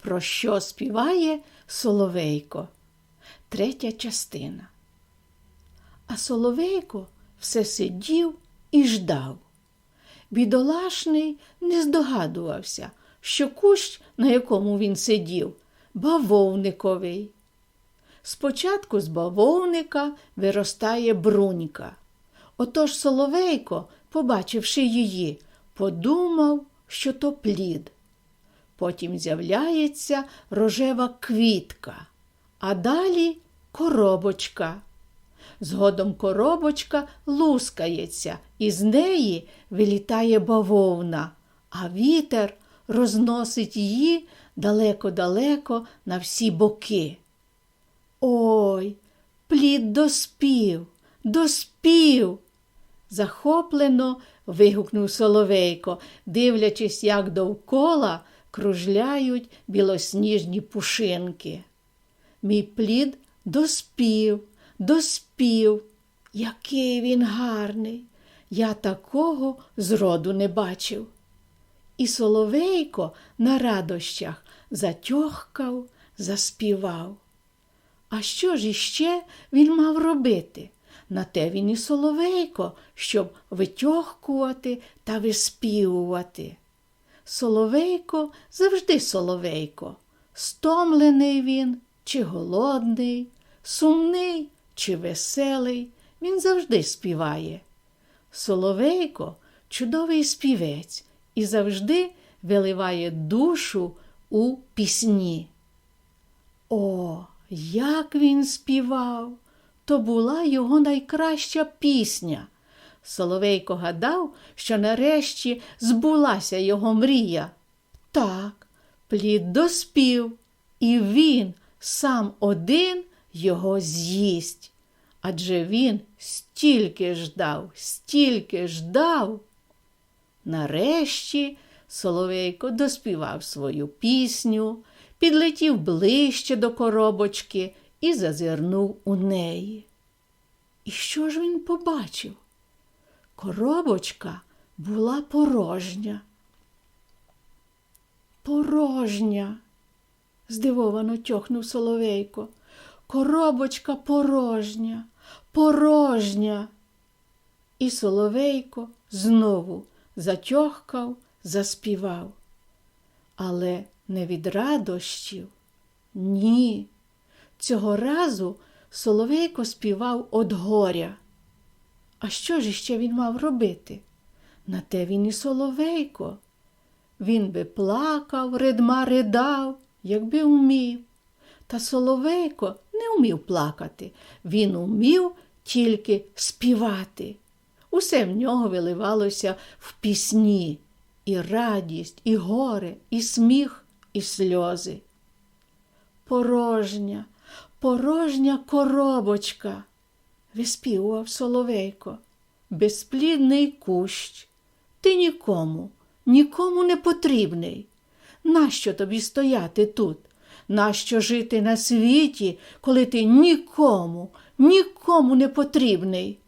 Про що співає Соловейко? Третя частина. А Соловейко все сидів і ждав. Бідолашний не здогадувався, що кущ, на якому він сидів, бавовниковий. Спочатку з бавовника виростає брунька. Отож Соловейко, побачивши її, подумав, що то плід. Потім з'являється рожева квітка, а далі коробочка. Згодом коробочка лускається, і з неї вилітає бавовна, а вітер розносить її далеко-далеко на всі боки. Ой, плід доспів, доспів. Захоплено вигукнув Соловейко, дивлячись, як довкола кружляють білосніжні пушинки. Мій плід доспів, доспів. Який він гарний. Я такого зроду не бачив. І Соловейко на радощах затьохкав, заспівав. А що ж іще він мав робити? На те він і соловейко, щоб витьохкувати та виспівувати. Соловейко завжди соловейко, стомлений він чи голодний, сумний чи веселий, він завжди співає. Соловейко чудовий співець і завжди виливає душу у пісні. О, як він співав! То була його найкраща пісня. Соловейко гадав, що нарешті збулася його мрія. Так, плід доспів, і він сам один його з'їсть. Адже він стільки ждав, стільки ждав. Нарешті Соловейко доспівав свою пісню, підлетів ближче до коробочки і зазирнув у неї. І що ж він побачив? Коробочка була порожня. Порожня, здивовано тьохнув Соловейко. Коробочка порожня, порожня. І Соловейко знову затьохкав, заспівав. Але не від радощів, ні. Цього разу Соловейко співав од горя. А що ж іще він мав робити? На те він і Соловейко. Він би плакав, ридма ридав, якби умів. Та Соловейко не умів плакати, він умів тільки співати. Усе в нього виливалося в пісні, і радість, і горе, і сміх, і сльози. Порожня, порожня коробочка, виспівував Соловейко, безплідний кущ. Ти нікому, нікому не потрібний. Нащо тобі стояти тут? Нащо жити на світі, коли ти нікому, нікому не потрібний?